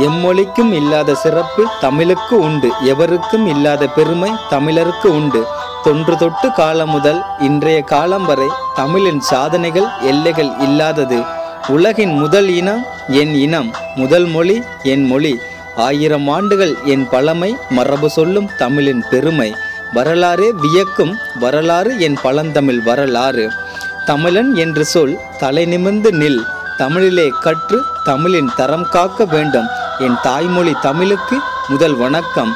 எம்மொழிக்கும் இல்லாத சிறப்பு தமிழுக்கு உண்டு. எவருக்கும் இல்லாத பெருமை தமிழருக்கு உண்டு. தொன்று தொட்டு காலம் முதல் இன்றைய காலம் வரை தமிழின் சாதனைகள் எல்லைகள் இல்லாதது. உலகின் முதல் இனம் என் இனம் முதல் மொழி என் மொழி. ஆயிரம் ஆண்டுகள் என் பழமை மரபு சொல்லும் தமிழின் பெருமை. வரலாறே வியக்கும் வரலாறு என் பழந்தமிழ் வரலாறு. தமிழன் என்று சொல் தலை நிமிர்ந்து நில். தமிழிலே கற்று தமிழின் தரம் காக்க வேண்டும். என் தாய்மொழி தமிழுக்கு முதல் வணக்கம்.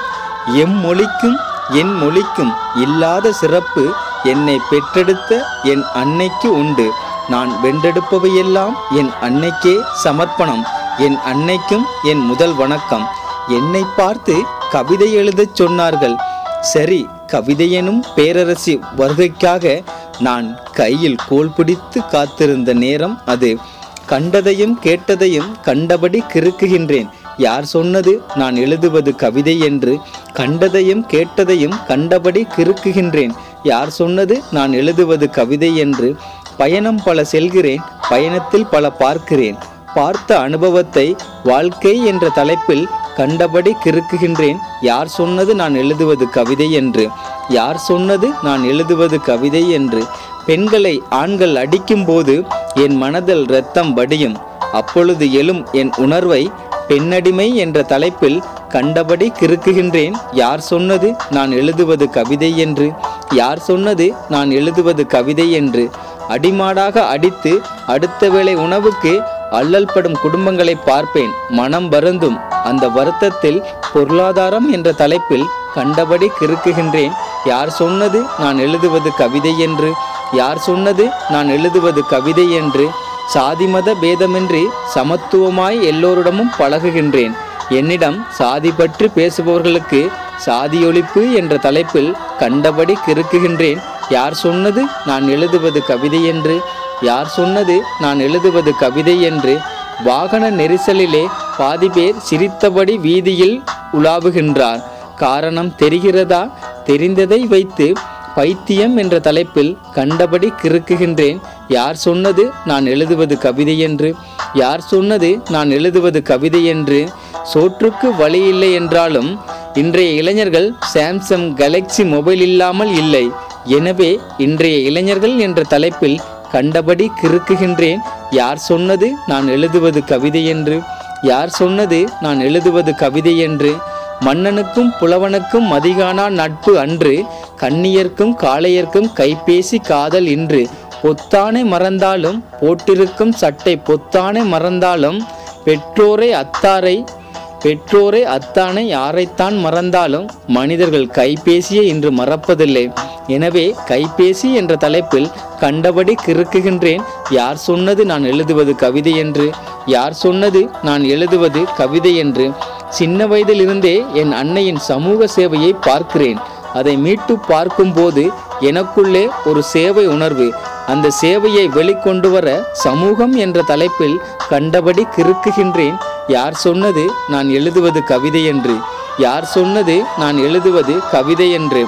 எம் மொழிக்கும் என் மொழிக்கும் இல்லாத சிறப்பு என்னை பெற்றெடுத்த என் அன்னைக்கு உண்டு. நான் வென்றெடுப்பவையெல்லாம் என் அன்னைக்கே சமர்ப்பணம். என் அன்னைக்கும் என் முதல் வணக்கம். என்னை பார்த்து கவிதை எழுதச் சொன்னார்கள். சரி கவிதையெனும் பேரரசி வருகைக்காக நான் கையில் கோல் பிடித்து காத்திருந்த நேரம் அது. கண்டதையும் கேட்டதையும் கண்டபடி கிறுக்குகின்றேன். யார் சொன்னது? நான் எழுதுவது கவிதை என்று கண்டதையும் கேட்டதையும் கண்டபடி கிறுக்குகின்றேன். யார் சொன்னது? நான் எழுதுவது கவிதை என்று பயணம் பல செல்கிறேன் பயணத்தில் பல பார்க்கிறேன். பார்த்த அனுபவத்தை வாழ்க்கை என்ற தலைப்பில் கண்டபடி கிறுக்குகின்றேன். யார் சொன்னது? நான் எழுதுவது கவிதை என்று. யார் சொன்னது? நான் எழுதுவது கவிதை என்று. பெண்களை ஆண்கள் அடிக்கும்போது என் மனதில் இரத்தம் வடியும். அப்பொழுது எழும் என் உணர்வை பெண்ணடிமை என்ற தலைப்பில் கண்டபடி கிறுக்குகின்றேன். யார் சொன்னது நான் எழுதுவது கவிதை என்று? யார் சொன்னது நான் எழுதுவது கவிதை என்று? அடிமாடாக அடித்து அடுத்த வேளை உணவுக்கு அல்லல்படும் குடும்பங்களை பார்ப்பேன். மனம் வருந்தும். அந்த வருத்தத்தில் பொருளாதாரம் என்ற தலைப்பில் கண்டபடி கிறுக்குகின்றேன். யார் சொன்னது நான் எழுதுவது கவிதை என்று? யார் சொன்னது நான் எழுதுவது கவிதை என்று? சாதி மத பேதமின்றி சமத்துவமாய் எல்லோரிடமும் பழகுகின்றேன். என்னிடம் சாதி பற்றி பேசுபவர்களுக்கு சாதி ஒழிப்பு என்ற தலைப்பில் கண்டபடி கிறுக்குகின்றேன். யார் சொன்னது நான் எழுதுவது கவிதை என்று? யார் சொன்னது நான் எழுதுவது கவிதை என்று? வாகன நெரிசலிலே பாதி பேர் சிரித்தபடி வீதியில் உலாவுகின்றார். காரணம் தெரிகிறதா? தெரிந்ததை வைத்து பைத்தியம் என்ற தலைப்பில் கண்டபடி கிறுக்குகின்றேன். யார் சொன்னது நான் எழுதுவது கவிதை என்று யார் சொன்னது நான் எழுதுவது கவிதை என்று சோற்றுக்கு வழி இல்லை என்றாலும் இன்றைய இளைஞர்கள் சாம்சங் கெலக்ஸி மொபைல் இல்லாமல் இல்லை. எனவே இன்றைய இளைஞர்கள் என்ற தலைப்பில் கண்டபடி கிறுக்குகின்றேன். யார் சொன்னது நான் எழுதுவது கவிதை என்று யார் சொன்னது நான் எழுதுவது கவிதை என்று மன்னனுக்கும் புலவனுக்கும் மதிகானா நட்பு அன்று கண்ணியர்க்கும் காளையர்க்கும் கைபேசி காதல் இன்று. பொத்தானை மறந்தாலும் போட்டிருக்கும் சட்டை பொத்தானை மறந்தாலும் பெற்றோரை அத்தாரை பெற்றோரை அத்தானை யாரைத்தான் மறந்தாலும் மனிதர்கள் கைபேசியை இன்று மறப்பதில்லை. எனவே கைபேசி என்ற தலைப்பில் கண்டபடி கிறுக்குகின்றேன். யார் சொன்னது நான் எழுதுவது கவிதை என்று? யார் சொன்னது நான் எழுதுவது கவிதை என்று? சின்ன வயதிலிருந்தே என் அன்னையின் சமூக சேவையை பார்க்கிறேன். அதை மீட்டு பார்க்கும்போது எனக்குள்ளே ஒரு சேவை உணர்வு. அந்த சேவையை வெளிக்கொண்டு வர சமூகம் என்ற தலைப்பில் கண்டபடி கிறுக்குகின்றேன். யார் சொன்னது நான் எழுதுவது கவிதை என்று? யார் சொன்னது நான் எழுதுவது கவிதை என்று?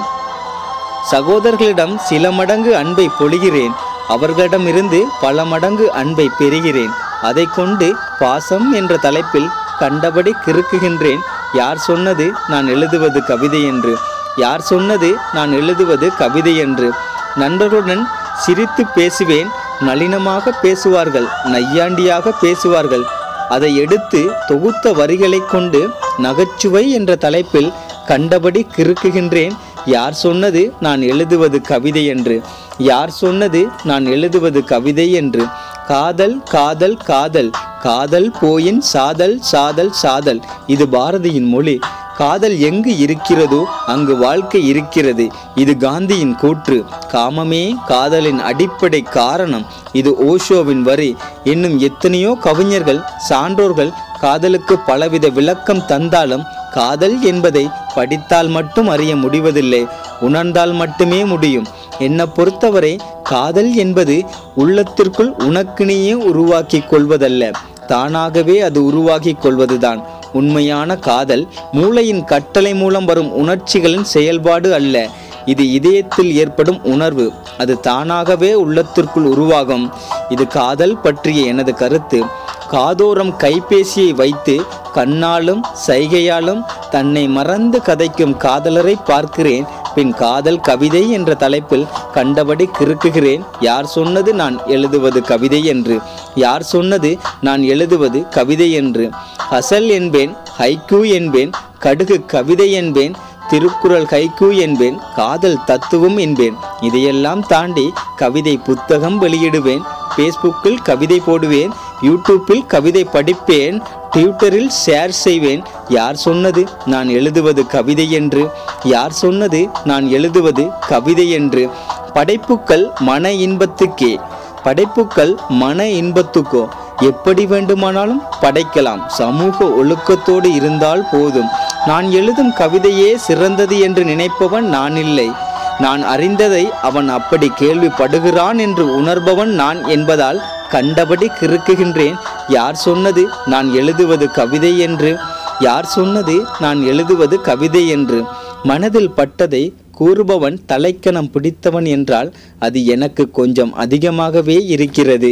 சகோதரர்களிடம் சில மடங்கு அன்பை பொழிகிறேன். அவர்களிடமிருந்து பல மடங்கு அன்பை பெறுகிறேன். அதை கொண்டு பாசம் என்ற தலைப்பில் கண்டபடி கிறுக்குகின்றேன். யார் சொன்னது நான் எழுதுவது கவிதை என்று? யார் சொன்னது நான் எழுதுவது கவிதை என்று? நண்பர்களுடன் சிரித்து பேசுவேன். நளினமாக பேசுவார்கள். நையாண்டியாக பேசுவார்கள். அதை எடுத்து தொகுத்த வரிகளைக் கொண்டு நகைச்சுவை என்ற தலைப்பில் கண்டபடி கிறுக்குகின்றேன். யார் சொன்னது நான் எழுதுவது கவிதை என்று? யார் சொன்னது நான் எழுதுவது கவிதை என்று? காதல் காதல் காதல். காதல் போயின் சாதல் சாதல் சாதல். இது பாரதியின் மொழி. காதல் எங்கு இருக்கிறதோ அங்கு வாழ்க்கை இருக்கிறது. இது காந்தியின் கூற்று. காமமே காதலின் அடிப்படை காரணம். இது ஓஷோவின் வரி. இன்னும் எத்தனையோ கவிஞர்கள் சான்றோர்கள் காதலுக்கு பலவித விளக்கம் தந்தாலும் காதல் என்பதை படித்தால் மட்டும் அறிய முடிவதில்லை. உணர்ந்தால் மட்டுமே முடியும். என்னை பொறுத்தவரை காதல் என்பது உள்ளத்திற்குள் உனக்குனியே உருவாக்கி கொள்வதல்ல. தானாகவே அது உருவாகி கொள்வதுதான். உண்மையான காதல் மூளையின் கட்டளை மூலம் வரும் உணர்ச்சிகளின் செயல்பாடு அல்ல. இது இதயத்தில் ஏற்படும் உணர்வு. அது தானாகவே உள்ளத்திற்குள் உருவாகும். இது காதல் பற்றிய எனது கருத்து. காதோரம் கைபேசியை வைத்து கண்ணாலும் சைகையாலும் தன்னை மறந்து கதைக்கும் காதலரை பார்க்கிறேன். பின் காதல் கவிதை என்ற தலைப்பில் கண்டபடி கிறுக்குகிறேன். யார் சொன்னது நான் எழுதுவது கவிதை என்று. யார் சொன்னது நான் எழுதுவது கவிதை என்று. அசல் என்பேன் ஹைக்கூ என்பேன் கடுகு கவிதை என்பேன் திருக்குறள் ஹைக்கூ என்பேன் காதல் தத்துவம் என்பேன். இதையெல்லாம் தாண்டி கவிதை புத்தகம் வெளியிடுவேன். ஃபேஸ்புக்கில் கவிதை போடுவேன். யூடியூப்பில் கவிதை படிப்பேன். ட்விட்டரில் ஷேர் செய்வேன். யார் சொன்னது? நான் எழுதுவது கவிதை என்று. யார் சொன்னது? நான் எழுதுவது கவிதை என்று. படைப்புக்கள் மன இன்பத்துக்கே. படைப்புக்கள் மன இன்பத்துக்கோ. எப்படி வேண்டுமானாலும் படைக்கலாம். சமூக ஒழுக்கத்தோடு இருந்தால் போதும். நான் எழுதும் கவிதையே சிறந்தது என்று நினைப்பவன் நான் இல்லை. நான் அறிந்ததை அவன் அப்படி கேள்விப்படுகிறான் என்று உணர்பவன் நான் என்பதால் கண்டபடி கிறுக்குகின்றேன். யார் சொன்னது நான் எழுதுவது கவிதை என்று? யார் சொன்னது நான் எழுதுவது கவிதை என்று? மனதில் பட்டதை கூறுபவன் தலைக்கணம் பிடித்தவன் என்றால் அது எனக்கு கொஞ்சம் அதிகமாகவே இருக்கிறது.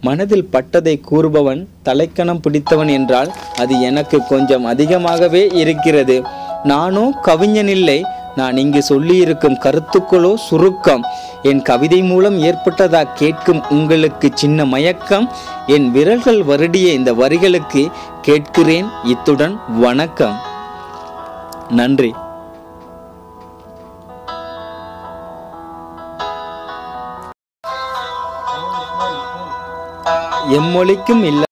மனதில் பட்டதை கூறுபவன் தலைக்கணம் பிடித்தவன் என்றால் அது எனக்கு கொஞ்சம் அதிகமாகவே இருக்கிறது. நானோ கவிஞனில்லை நான் இங்கு சொல்லியிருக்கும் கருத்துக்களோ சுருக்கம் என் கவிதை மூலம் ஏற்பட்டதா கேட்கும் உங்களுக்கு சின்ன மயக்கம்? என் விரல்கள் வருடிய இந்த வரிகளுக்கு கேட்கிறேன் இத்துடன் வணக்கம். நன்றி. எம்மொழிக்கும் இல்ல